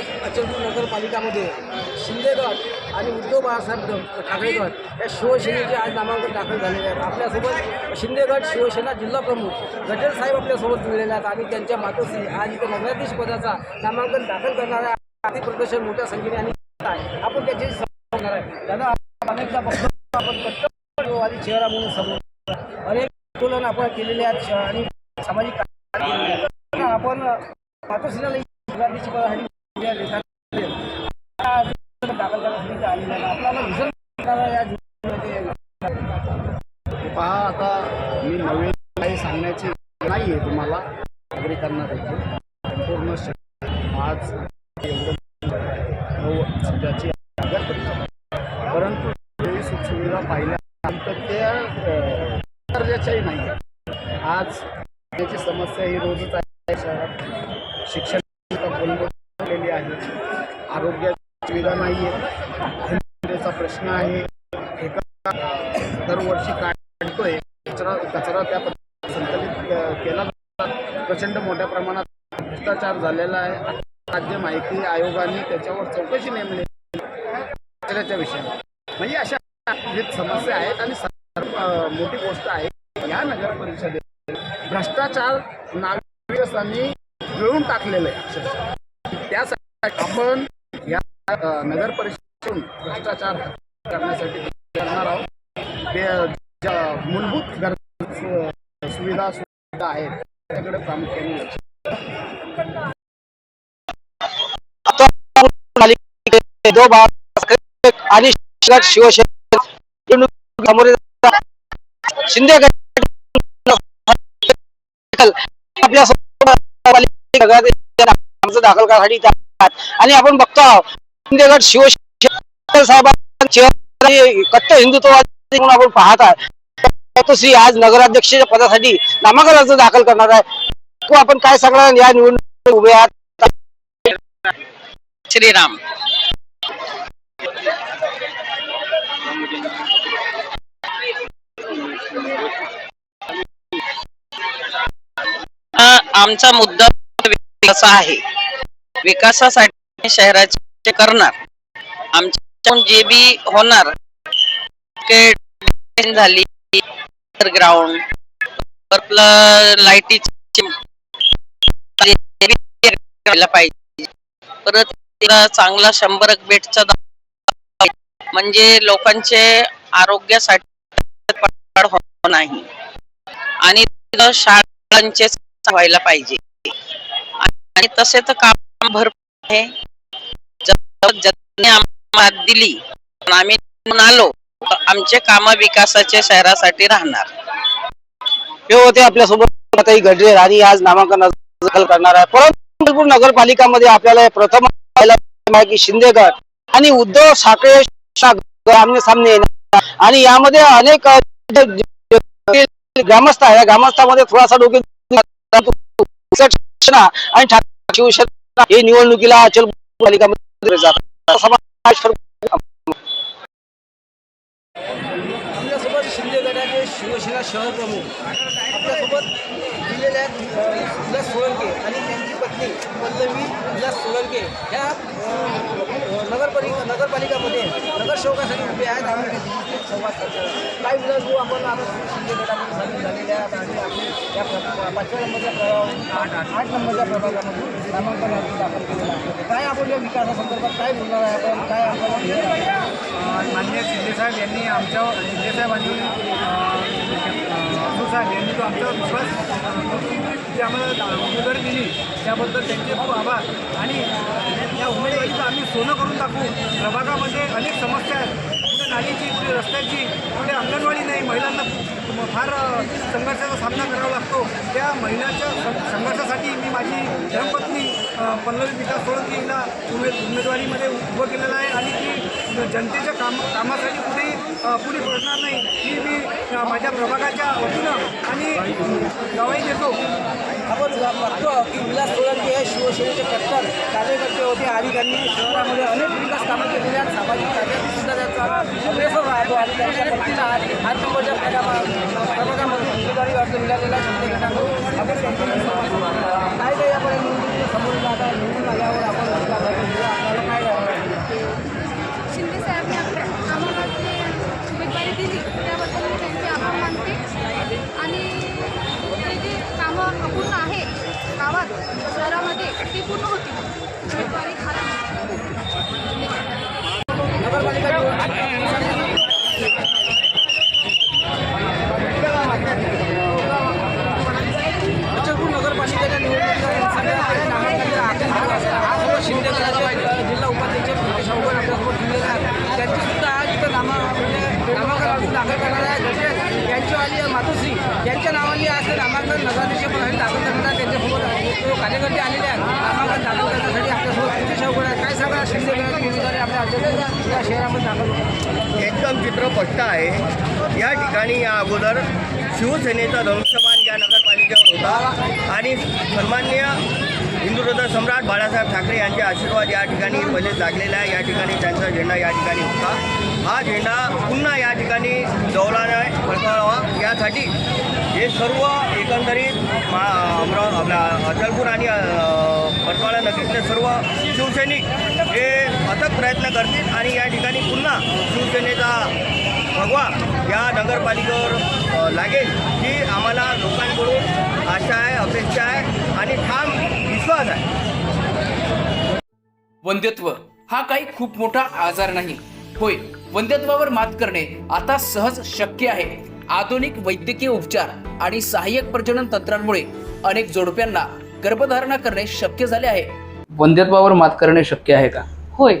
आज अचलपूर नगरपालिकामध्ये शिंदेगड आणि उद्धव बाळासाहेब ठाकरेगड या शिवसेनेचे आज नामांकन दाखल झालेले आहेत. आपल्यासोबत शिंदेगड शिवसेना जिल्हा प्रमुख गटेल साहेब आपल्यासोबत जुळलेले आहेत आणि त्यांच्या मातोश्री आज इथे नगराधीश पदाचा नामांकन दाखल करणाऱ्या आर्थिक प्रदर्शन मोठ्या संख्येने आणि आपण त्याची आहे. दादा अनेकदा बघतो आपण कट्टरवादी चेहरा म्हणून समोर अनेक आंदोलन आपण केलेले आहेत आणि सामाजिक आपण मातोश्रीला नगराधीश पदासाठी या देशात दाखल करण्यासाठी इथे आलेले आपल्याला विजन या पहा आता मी नवीन काही सांगण्याची नाही आहे तुम्हाला नागरिकांना देखील संपूर्ण आज हो, सध्याची परंतु ही सुखसुविधा पाहिल्यानंतर त्या दर्जाच्याही नाही आज त्याची समस्या ही रोजच आहे शहरात. शिक्षण कोलमडलेली आहे आरोग्य सुविधा नाही आहे प्रश्न आहे एका दरवर्षी काढतोय कचरा कचरा त्या पद्धतीने संकलित अ, केला जातो प्रचंड मोठ्या प्रमाणात भ्रष्टाचार झालेला आहे. राज्य माहिती आयोगाने त्याच्यावर चौकशी नेमली. कचऱ्याच्या विषयावर म्हणजे अशा विविध समस्या आहेत आणि मोठी गोष्ट आहे. या नगर परिषदेत भ्रष्टाचार नागरिकांनी मिळून टाकलेलं आहे त्यासाठी आपण या नगर परिषदेतून भ्रष्टाचार करण्यासाठी करणार आहोत. ते मूलभूत गर सुविधा सुविधा आहेत बाळासाहेब आणि शिवसेना शिंदे आपल्या दाखल करण्यासाठी आणि आपण बघतो आहोत, शिंदे शिवसेना साहेबांचे कट्टर हिंदुत्ववादी म्हणून आपण पाहत आहोत तो आज नगराध्यक्षाच्या पदासाठी नामांकन अर्ज दाखल करणार आहे. आपण काय सांगणार या निवडणुकीत उभे आहात. श्रीराम. हा आमचा मुद्दा विकास आहे. विकासासाठी शहराचे करणार. आमच्या जे बी होणार झाली. ग्राउंड आपलं लाईटीची पाहिजे परत तिला चांगला शंभर बेडचा म्हणजे लोकांचे आरोग्यासाठी नाही आणि शाळांचे व्हायला पाहिजे आणि तसे तर काम भरपूर आहे दिली पण आम्ही निवडून आलो आमचे काम विकासाचे शहरासाठी राहणार. हे होते आपल्यासोबत काही घडले आणि आज नामांकन दाखल करणार आहे. परंतु नगरपालिकामध्ये आपल्याला प्रथम पाहायला की शिंदे गट आणि उद्धव ठाकरे आमने सामने येणार. आणि यामध्ये अनेक ग्रामस्थ आहे ग्रामस्थामध्ये थोडासा डोके आणि शिवसेना हे निवडणुकीला अचलपूर पालिकामध्ये जातात. आपल्यासोबत शिंदे गटाचे शिवसेना शहर प्रमुख आपल्यासोबत दिलेल्या आहेत सोळंके आणि त्यांची पत्नी पल्लवी विलास सोलंके ह्या नगरपालिका नगरपालिकामध्ये नगरसेवकासाठी उभे आहेत आम्ही संवाद करतात काय विलास आपण आता शिंदे गटामध्ये सामील झालेल्या आहेत आणि आम्ही या पाचव्या नंबरच्या प्रभाव आठ आठ आठ नंबरच्या प्रभागामध्ये नामांकन अर्ज दाखल केलेला आहे. काय आपण या विकासासंदर्भात काय बोलणार आहे आपण? काय आपल्याला ध्येय आहे? मान्य शिंदेसाहेब यांनी आमच्या शिंदेसाहेब आणि साहेब यांनी जो आमच्यावर विश्वास जे आम्हाला उमेदवारी दिली त्याबद्दल त्यांचे खूप आभार. आणि या उमेदवारीचं आम्ही सोनं करून टाकू. प्रभागामध्ये अनेक समस्या आहेत. कुठे नालीची कुठे रस्त्याची कुठे अंगणवाडी नाही महिलांना फार संघर्षाचा सामना करावा लागतो. त्या महिलांच्या संघर्षासाठी मी माझी धर्मपत्नी पल्लवी विकास सोळंकी यांना उमेद उमेदवारीमध्ये उभं केलेलं आहे आणि ती जनतेच्या काम कामासाठी कुठेही पुढे पडणार नाही ही मी माझ्या प्रभागाच्या वतीनं आणि गवाही देतो. आपण बघतो की विलास सोळंके हे शिवसेनेचे कट्टर कार्यकर्ते होते. आणि त्यांनी शहरामध्ये अनेक विकास कामं केलेली आहेत. सामाजिक कार्यात सुद्धा त्यांचा अग्रेसर आणि त्यांच्या पत्नीला आज आठ नंबरच्या उमेदवारी अर्ज मिळालेला शिंदे गटाकडून आपण काय काय यापर्यंत समोर जाता निवडून आल्यावर आपण त्यांच्या नावाने आज नामांकन नगराध्यक्षपणाने दाखल करण्यात त्यांच्यासोबत कार्यकर्ते आलेले आहेत. नामांकन दाखल करण्यासाठी आपल्यासोबत विशेष अवघड आहे काय सगळ्या शिंदे आपल्या अध्यक्ष या शहरामध्ये दाखल एकदम चित्र स्पष्ट आहे. या ठिकाणी या अगोदर शिवसेनेचा धनुष्यमान या नगरपालिकेवर होता. आणि सन्मान्य हिंदू सम्राट बाळासाहेब ठाकरे यांचे आशीर्वाद या ठिकाणी पहिले लागलेला आहे. या ठिकाणी त्यांचा झेंडा या ठिकाणी होता. हा झेंडा पुन्हा या ठिकाणी डौलाने फडकावा यासाठी हे सर्व एकंदरीत मा अमरा आपल्या अचलपूर आणि फटवाळा नगरीतले सर्व शिवसैनिक हे अथक प्रयत्न करतील आणि या ठिकाणी पुन्हा शिवसेनेचा भगवा या नगरपालिकेवर लागेल ही आम्हाला लोकांकडून आशा आहे अपेक्षा आहे आणि ठाम विश्वास आहे. वंध्यत्व हा काही खूप मोठा आजार नाही. होय वंध्यत्वावर मात करणे आता सहज शक्य आहे. आधुनिक वैद्यकीय उपचार आणि सहाय्यक प्रजनन तंत्रांमुळे अनेक जोडप्यांना गर्भधारणा करणे शक्य झाले आहे. वंध्यत्वावर मात करणे शक्य आहे का? होय